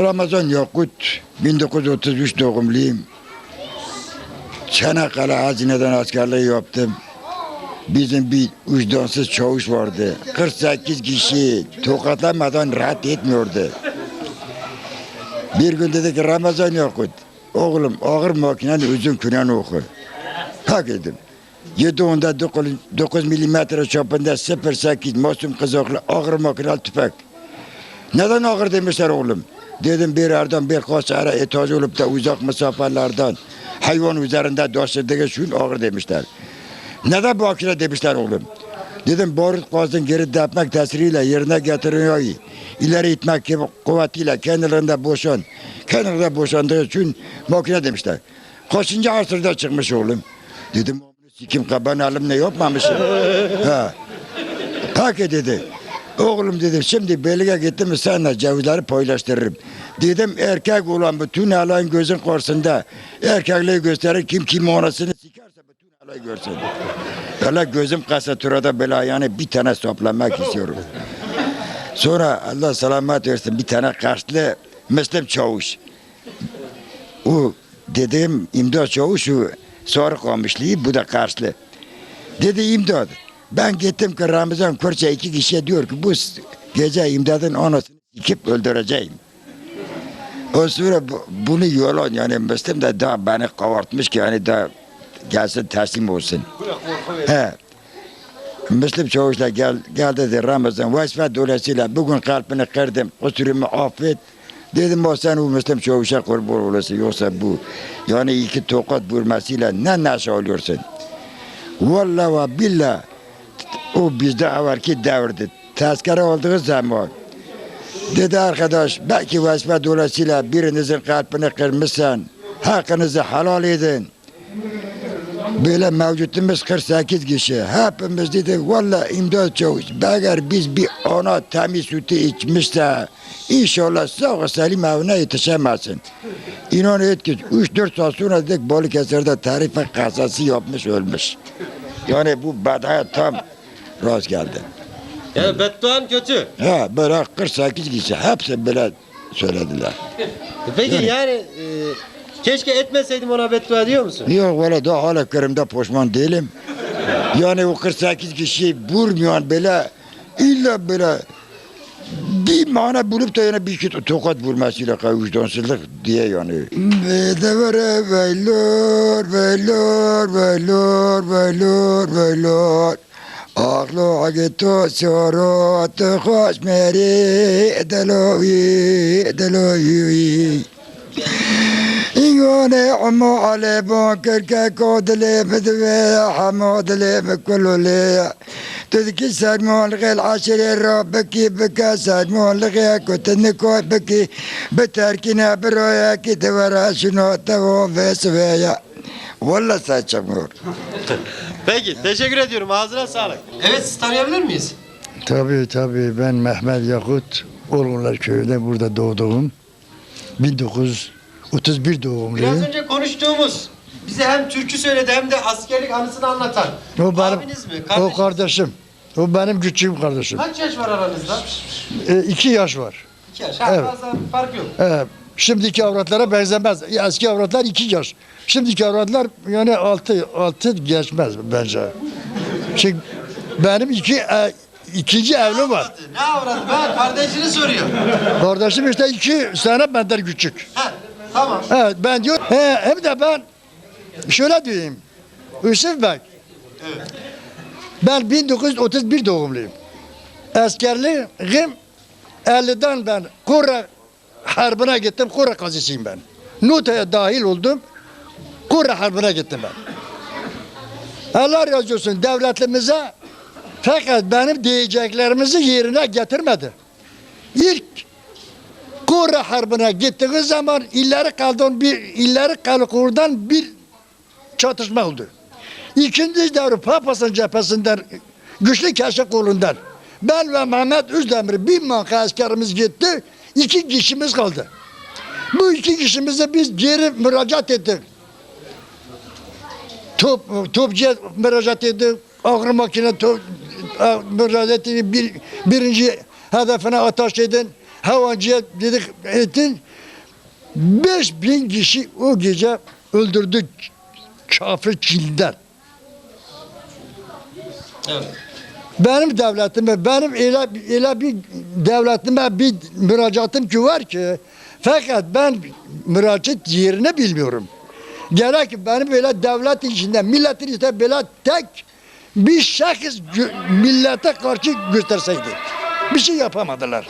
Ramazan Yakut 1933 doğumluyum. Çanakkale hazineden askerliği yaptım. Bizim bir vicdansız çavuş vardı. 48 kişi tokatlamadan rahat etmiyordu. Bir gün dedi ki Ramazan Yakut, oğlum ağır makinenin uzun künen oku. Hak dedim. 7 onda 9, 9 milimetre çapında 08 masum kızaklı ağır makineli tüfek. Neden ağır demişler oğlum? Dedim bir yerden bir kasara etaj olup da uzak mesafelerden hayvan üzerinde taşıdığı şun ağır demişler. Neden bu akile demişler oğlum? Dedim barut gazın geri depmek tesiriyle yerine getiriyor. İleri itmek gibi kuvvetiyle kendilerinde boşan. Kendilerinde boşandığı için makine demişler. Kaçıncı asırda çıkmış oğlum? Dedim sikim kaban elimle yapmamışım. ha. Peki dedi. Oğlum dedim şimdi belge gittim seninle cevizleri paylaştırırım. Dedim erkek olan bütün alan gözün karşısında erkekliği gösterir kim kim anasını sikerse bütün alay görsün. Öyle gözüm kasaturada böyle yani bir tane soplamak istiyorum. Sonra Allah selamet versin bir tane karşılı Müslüm Çavuş. O dediğim imdat çavuşu sonra kalmışlığı bu da karşılı. Dedi imdat. Ben gittim ki Ramazan Kürçe iki kişiye diyor ki bu gece imdadın anasını sikip öldüreceğim. O sonra bu- bunu yolan yani Müslüm de daha beni kavartmış ki hani daha gelsin teslim olsun. He. Müslüm Çavuş'la gel, gel dedi Ramazan vazife dolayısıyla bugün kalbini kırdım kusurumu affet. Dedim o sen o Müslüm Çavuş'a kurban olasın yoksa bu yani iki tokat vurmasıyla ne neşe oluyorsun. Vallahi ve o bizde evvelki devirdi. Tezkere olduğu zaman dedi arkadaş belki vazife dolayısıyla birinizin kalbini kırmışsan hakkınızı helal edin. Böyle mevcutumuz 48 kişi. Hepimiz dedik valla imdat çavuş. Eğer biz bir ana temiz sütü içmişse inşallah sağ salim evine yetişemezsin. İnan et ki 3-4 saat sonra dedik Balıkesir'de tarife kazası yapmış ölmüş. Yani bu bedaya tam rast geldi. Yani bedduan kötü. Ha böyle 48 kişi hepsi böyle söylediler. Peki yani e, keşke etmeseydim ona beddua diyor musun? Yok valla daha hala kerimde pişman değilim. Yani o 48 kişi vurmayan böyle illa böyle bir mana bulup da yani bir iki tokat vurmasıyla vicdansızlık diye yani. Bedevere veylor veylor veylor veylor veylor Aklı agito sorot hoş meri deloyi deloyi إيوني عمو علي بوكر كاكود لي مدوي حمود لي بكل لي تذكي سرمون لغي العشر ربكي بكا سرمون لغي كنت نكو بكي بتركنا برويا كي تورا شنو تو فيسويا والله ساتشمور Peki teşekkür ediyorum ağzına sağlık. Evet siz tanıyabilir miyiz? Tabii tabii ben Mehmet Yakut Olgunlar köyünde burada doğduğum 1931 Biraz doğumluyum. önce konuştuğumuz bize hem türkü söyledi hem de askerlik anısını anlatan. O benim, Abiniz mi? o Kardeşiniz mi? kardeşim. O benim küçüğüm kardeşim. Kaç yaş var aranızda? E, iki yaş var. İki yaş. Ha, Evet. fazla fark yok. E, şimdiki avratlara benzemez. Eski avratlar iki yaş. Şimdiki avratlar yani altı, altı geçmez bence. Çünkü benim iki, e, ikinci evlim var. Ne avradı? Ben kardeşini soruyor. Kardeşim işte iki sene benden küçük. Ha, tamam. Evet ben diyor. He, hem de ben şöyle diyeyim. Yusuf Bey. Ben 1931 doğumluyum. Askerliğim 50'den ben Kura Harbi'ne gittim. Kura kazısıyım ben. Nuta'ya dahil oldum. Kura Harbi'ne gittim ben. Allah razı olsun devletimize fakat benim diyeceklerimizi yerine getirmedi. İlk Kura Harbi'ne gittiği zaman ileri kaldığın bir ileri kalkurdan bir çatışma oldu. İkinci devre Papas'ın cephesinden güçlü keşif kolundan ben ve Mehmet Özdemir bir manka askerimiz gitti. İki kişimiz kaldı. Bu iki kişimize biz geri müracaat ettik. Top, topçuya müracaat ettik. Ağır makine top, müracaat ettik. Bir, birinci hedefine ateş edin. Havancıya dedik ettin. 5000 kişi o gece öldürdü kafir Çin'den. Evet. Benim devletime, benim öyle, öyle bir devletime bir müracaatım ki var ki fakat ben müracaat yerini bilmiyorum. Gerek benim böyle devlet içinde, milletin içinde böyle tek bir şahıs millete karşı gösterseydi. Bir şey yapamadılar.